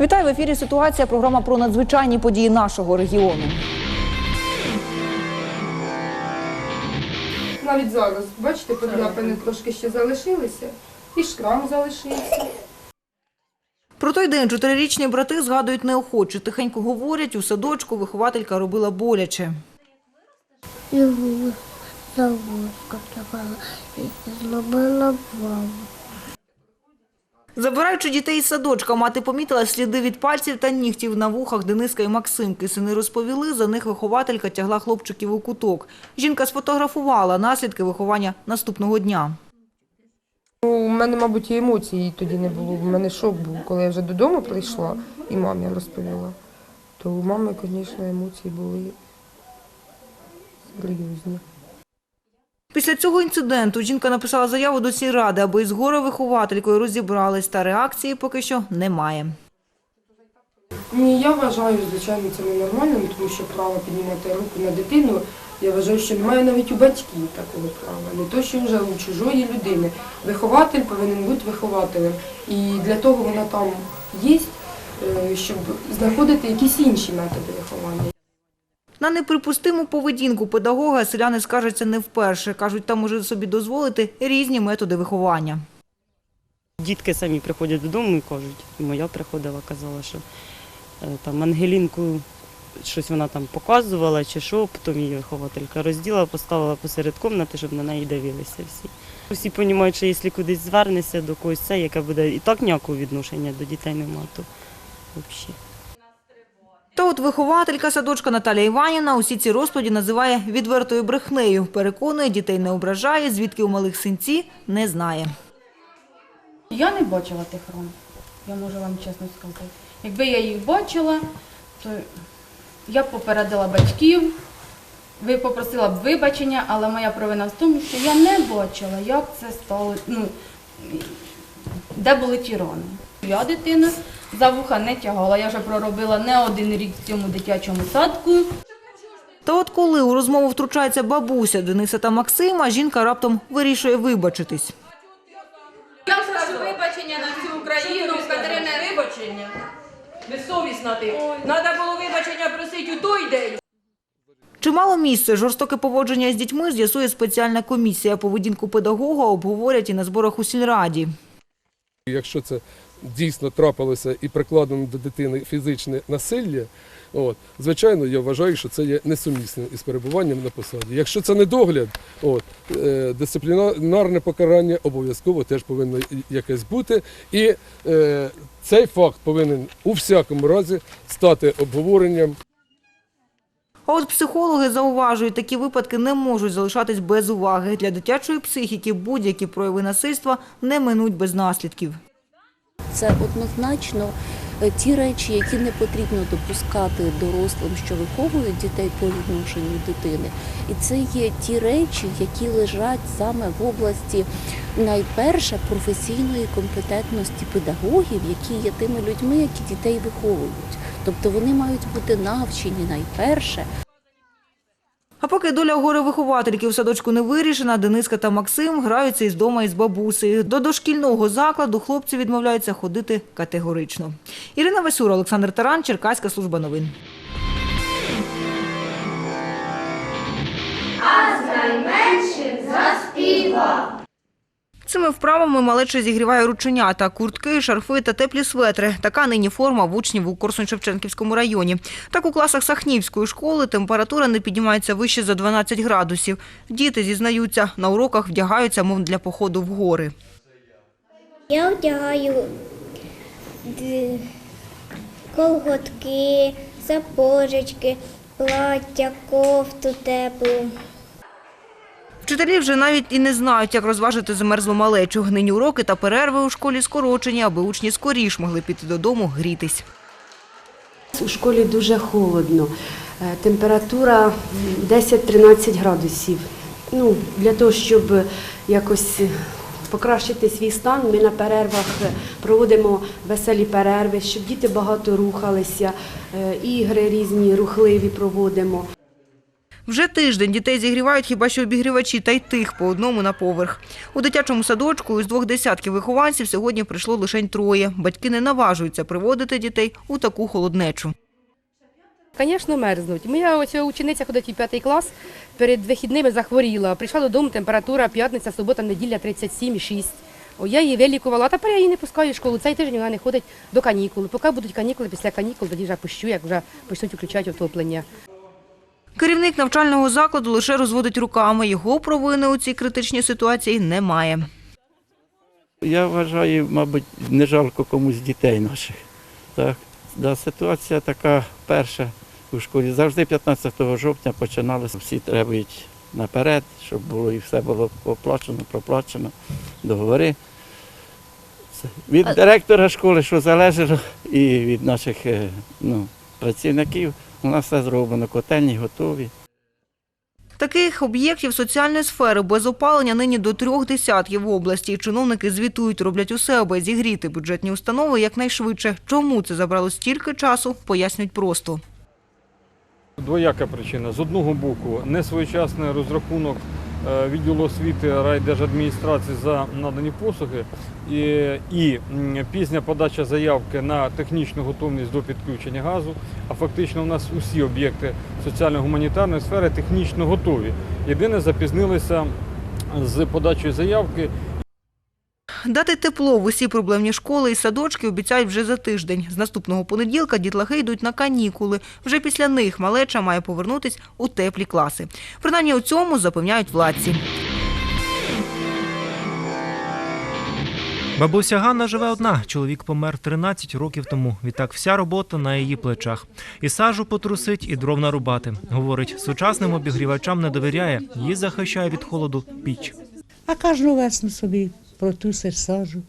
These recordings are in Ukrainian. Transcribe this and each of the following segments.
Вітаю в ефірі. Ситуація. Програма про надзвичайні події нашого регіону. Навіть зараз, бачите, подряпини трошки ще залишилися, і шрам залишився. Про той день чотирирічні брати згадують неохоче. Тихенько говорять, у садочку вихователька робила боляче. Його заводка давала і зробила ваву. Забираючи дітей із садочка, мати помітила сліди від пальців та нігтів на вухах Дениска і Максимки. Сини розповіли, за них вихователька тягла хлопчиків у куток. Жінка сфотографувала наслідки виховання наступного дня. Ну, У мене, мабуть, і емоцій тоді не було. У мене шок був, коли я вже додому прийшла і мамі розповіла. То у мами, звісно, емоції були серйозні. Після цього інциденту жінка написала заяву до сільради, аби із горе вихователькою розібрались, та реакції поки що немає. Ні, я вважаю, звичайно, це ненормальним, тому що право піднімати руку на дитину, я вважаю, що немає навіть у батьків такого права. Не то, що вже у чужої людини. Вихователь повинен бути вихователем. І для того вона там є, е, щоб знаходити якісь інші методи виховання. На неприпустиму поведінку педагога селяни скаржаться не вперше. Кажуть, там може собі дозволити різні методи виховання. Дітки самі приходять додому і кажуть, моя приходила, казала, що е, там Ангелінку щось вона там показувала чи що, потім її вихователька розділа, поставила посеред кімнати, щоб на неї дивилися всі. Всі розуміють, що якщо кудись звернешся до когось, це яке буде і так ніякого відношення до дітей нема, то взагалі. Та от вихователька садочка Наталія Іванівна усі ці розповіді називає відвертою брехнею. Переконує, дітей не ображає, звідки у малих синці не знає. Я не бачила тих ран, я можу вам чесно сказати. Якби я їх бачила, то я б попередила батьків, ви попросила б вибачення, але моя провина в тому, що я не бачила, як це стало, ну, де були ті рани. Я дитина за вуха не тягала, я вже проробила не один рік в цьому дитячому садку. Та от коли у розмову втручається бабуся Дениса та Максима, жінка раптом вирішує вибачитись. Я прошу вибачення на всю Україну, Катерина вибачення. Безсовісна ти. Треба було вибачення просити у той день. Чимало місце жорстоке поводження з дітьми з'ясує спеціальна комісія. Поведінку педагога обговорять і на зборах у сільраді. Якщо це дійсно трапилося і прикладено до дитини фізичне насилля, от, звичайно, я вважаю, що це є несумісним із перебуванням на посаді. Якщо це недогляд, от, е, дисциплінарне покарання обов'язково теж повинно якесь бути. І е, цей факт повинен у всякому разі стати обговоренням А от психологи зауважують, такі випадки не можуть залишатись без уваги. Для дитячої психіки будь-які прояви насильства не минуть без наслідків. Це однозначно е, ті речі, які не потрібно допускати дорослим, що виховують дітей по відношенню дитини. І це є ті речі, які лежать саме в області найперше професійної компетентності педагогів, які є тими людьми, які дітей виховують. Тобто вони мають бути навчені найперше А поки доля горе-виховательки в садочку не вирішена, Дениска та Максим граються із дома із бабусею. До дошкільного закладу хлопці відмовляються ходити категорично. Ірина Васюра, Олександр Таран, Черкаська служба новин. Цими вправами малеча зігріває рученята, куртки, шарфи та теплі светри. Така нині форма в учнів у Корсунь-Шевченківському районі. Так у класах Сахнівської школи температура не піднімається вище за 12 градусів. Діти зізнаються, на уроках вдягаються, мов для походу в гори. Я вдягаю колготки, сапожечки, плаття, кофту теплу. Вчителі вже навіть і не знають, як розважити замерзлу малечу. Нині уроки та перерви у школі скорочені, аби учні скоріш могли піти додому грітись. У школі дуже холодно. Е, Температура 10-13 градусів. Ну, для того, щоб якось покращити свій стан, ми на перервах проводимо веселі перерви, щоб діти багато рухалися, е, ігри різні, рухливі проводимо. Вже тиждень дітей зігрівають хіба що обігрівачі та й тих по одному на поверх. У дитячому садочку із двох десятків вихованців сьогодні прийшло лише троє. Батьки не наважуються приводити дітей у таку холоднечу. Звісно, мерзнуть. Моя ось учениця ходить у п'ятий клас, перед вихідними захворіла. Прийшла додому, температура п'ятниця, субота, неділя 37,6. О, я її вилікувала, а тепер я її не пускаю в школу. Цей тиждень вона не ходить до канікул. Поки будуть канікули, після канікул тоді вже пущу, як вже почнуть включати отоплення. Керівник навчального закладу лише розводить руками. Його провини у цій критичній ситуації немає. Я вважаю, мабуть, не жалко комусь дітей наших. Так. Да, ситуація така перша у школі. Завжди 15 жовтня починалися, всі требують наперед, щоб було і все було оплачено, проплачено, договори. Від директора школи, що залежало, і від наших е, ну, працівників, у нас все зроблено, котельні готові. Таких об'єктів соціальної сфери без опалення нині до трьох десятків в області. Чиновники звітують, роблять усе, аби зігріти бюджетні установи якнайшвидше. Чому це забрало стільки часу, пояснюють просто. Двояка причина. З одного боку, несвоєчасний розрахунок відділу освіти райдержадміністрації за надані послуги і, і пізня подача заявки на технічну готовність до підключення газу. А фактично у нас усі об'єкти соціально-гуманітарної сфери технічно готові. Єдине запізнилися з подачею заявки Дати тепло в усі проблемні школи і садочки обіцяють вже за тиждень. З наступного понеділка дітлахи йдуть на канікули. Вже після них малеча має повернутись у теплі класи. Принаймні у цьому запевняють владці. Бабуся Ганна живе одна. Чоловік помер 13 років тому. Відтак вся робота на її плечах. І сажу потрусить, і дров нарубати. Говорить, сучасним обігрівачам не довіряє. Її захищає від холоду піч. А кожну весну собі протусиш сажу.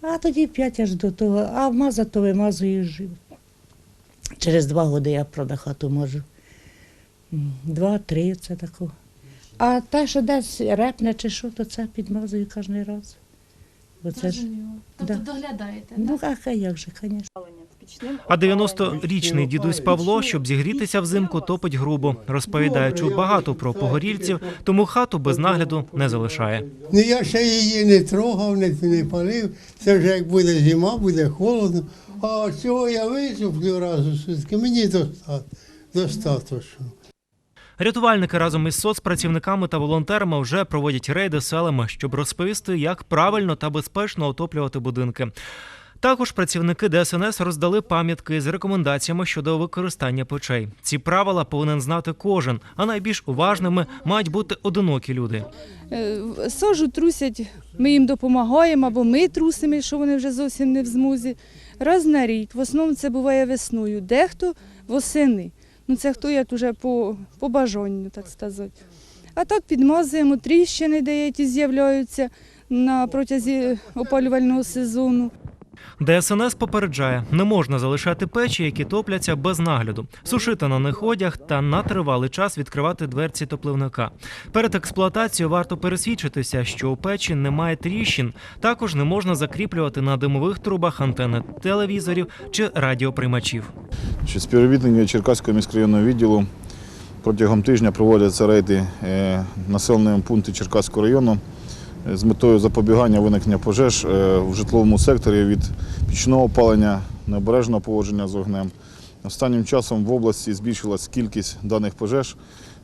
А тоді п'ять аж до того, а вмазати то вимазую жив. Через два роки я правда хату можу. Два-три це тако. А те, що десь репне чи що, то це підмазую кожен раз. Бо це ж, Тобто да. доглядаєте? Ну, а як же, звісно. А 90-річний дідусь Павло, щоб зігрітися взимку, топить грубо. Розповідає, чув багато про погорільців, тому хату без нагляду не залишає. Ну я ще її не трогав, не, не палив. Це вже як буде зима, буде холодно. А цього я висуплю раз у сутки, мені достатньо. Рятувальники разом із соцпрацівниками та волонтерами вже проводять рейди селами, щоб розповісти, як правильно та безпечно отоплювати будинки. Також працівники ДСНС роздали пам'ятки з рекомендаціями щодо використання печей. Ці правила повинен знати кожен, а найбільш уважними мають бути одинокі люди. Е, Сажу трусять, ми їм допомагаємо, або ми трусимо, якщо вони вже зовсім не в змозі. Раз на рік. В основному це буває весною, дехто восени. Ну це хто як уже по, по бажанню, так сказати. А так підмазуємо, тріщини деякі з'являються на протязі опалювального сезону. ДСНС попереджає, не можна залишати печі, які топляться без нагляду, сушити на них одяг та на тривалий час відкривати дверці топливника. Перед експлуатацією варто пересвідчитися, що у печі немає тріщин. Також не можна закріплювати на димових трубах антени телевізорів чи радіоприймачів. Що Співробітники Черкаського міськрайонного відділу протягом тижня проводяться рейди е, населеними пункти Черкаського району з метою запобігання виникнення пожеж е, в житловому секторі від пічного опалення, необережного поводження з вогнем. Останнім часом в області збільшилась кількість даних пожеж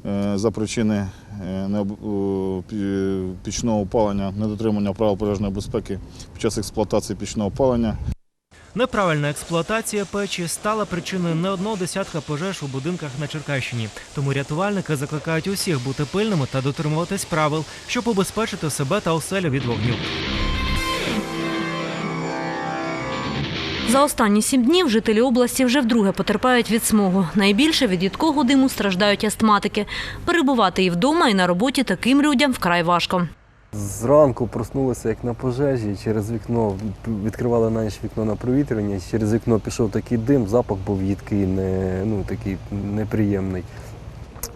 е, за причини е, пічного опалення, недотримання правил пожежної безпеки під час експлуатації пічного опалення. Неправильна експлуатація печі стала причиною не одного десятка пожеж у будинках на Черкащині. Тому рятувальники закликають усіх бути пильними та дотримуватись правил, щоб убезпечити себе та оселю від вогню. За останні сім днів жителі області вже вдруге потерпають від смогу. Найбільше від їдкого диму страждають астматики. Перебувати і вдома, і на роботі таким людям вкрай важко. Зранку проснулися як на пожежі, через вікно відкривали на ніч вікно на провітрювання, через вікно пішов такий дим, запах був їдкий, не, ну, такий неприємний.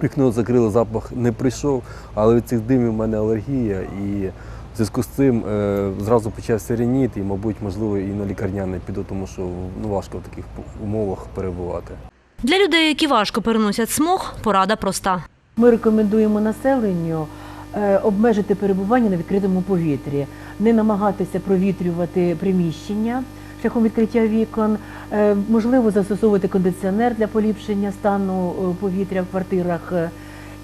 Вікно закрили, запах не прийшов, але від цих димів в мене алергія і в зв'язку з цим е, зразу почався реніт і, мабуть, можливо, і на лікарняне піду, тому що ну, важко в таких умовах перебувати. Для людей, які важко переносять смог, порада проста. Ми рекомендуємо населенню обмежити перебування на відкритому повітрі, не намагатися провітрювати приміщення шляхом відкриття вікон, е, можливо застосовувати кондиціонер для поліпшення стану е, повітря в квартирах. е,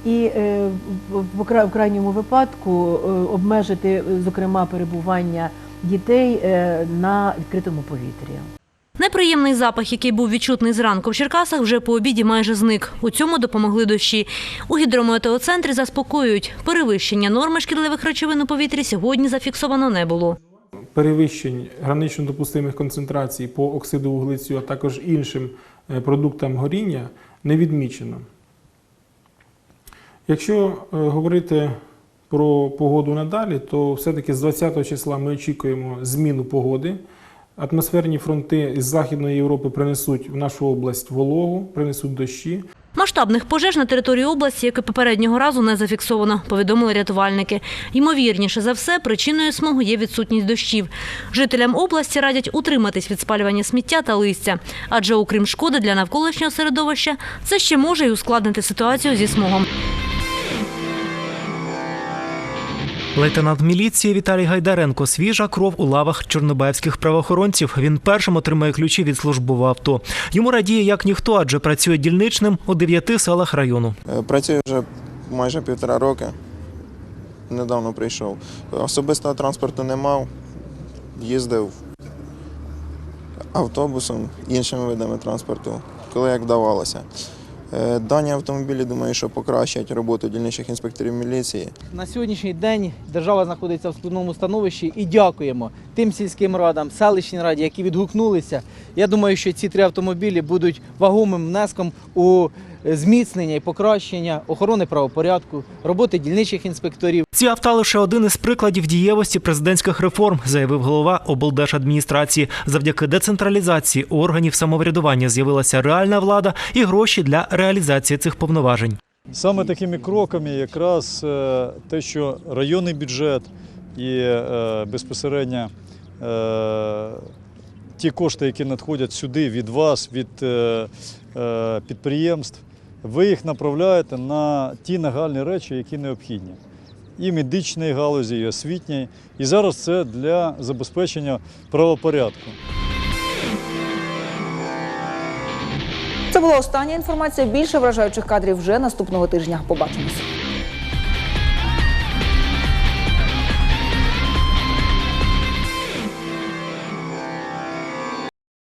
І е, в- в кра- в крайньому випадку е, обмежити, е, зокрема, перебування дітей е, на відкритому повітрі. Неприємний запах, який був відчутний зранку в Черкасах, вже по обіді майже зник. У цьому допомогли дощі. У гідрометеоцентрі заспокоюють. Перевищення норми шкідливих речовин у повітрі сьогодні зафіксовано не було. перевищень гранично допустимих концентрацій по оксиду вуглецю, а також іншим е, продуктам горіння не відмічено. Якщо е, говорити про погоду надалі, то все-таки з 20 числа ми очікуємо зміну погоди. Атмосферні фронти із Західної Європи принесуть в нашу область вологу, принесуть дощі. Масштабних пожеж на території області, як і попереднього разу, не зафіксовано, повідомили рятувальники. Ймовірніше за все, причиною смогу є відсутність дощів. Жителям області радять утриматись від спалювання сміття та листя, адже окрім шкоди для навколишнього середовища, це ще може й ускладнити ситуацію зі смогом. Лейтенант міліції Віталій Гайдаренко свіжа кров у лавах чорнобаївських правоохоронців. Він першим отримає ключі від службового авто. Йому радіє як ніхто, адже працює дільничним у дев'яти селах району. Е, Працюю вже майже півтора роки. Недавно прийшов. Особистого транспорту не мав. Їздив автобусом, іншими видами транспорту, коли як вдавалося. Е, Дані автомобілі, думаю, що покращать роботу дільничих інспекторів міліції. На сьогоднішній день держава знаходиться в складному становищі і дякуємо тим сільським радам, селищній раді, які відгукнулися. Я думаю, що ці три автомобілі будуть вагомим внеском у зміцнення і покращення охорони правопорядку, роботи дільничих інспекторів. Ці авто лише один із прикладів дієвості президентських реформ, заявив голова облдержадміністрації. Завдяки децентралізації органів самоврядування з'явилася реальна влада і гроші для реалізації цих повноважень. Саме такими кроками якраз е, те, що районний бюджет і е, безпосередньо е, ті кошти, які надходять сюди від вас, від підприємств, ви їх направляєте на ті нагальні речі, які необхідні. І медичної галузі, і освітньої. І зараз це для забезпечення правопорядку. Це була остання інформація. Більше вражаючих кадрів вже наступного тижня. Побачимось.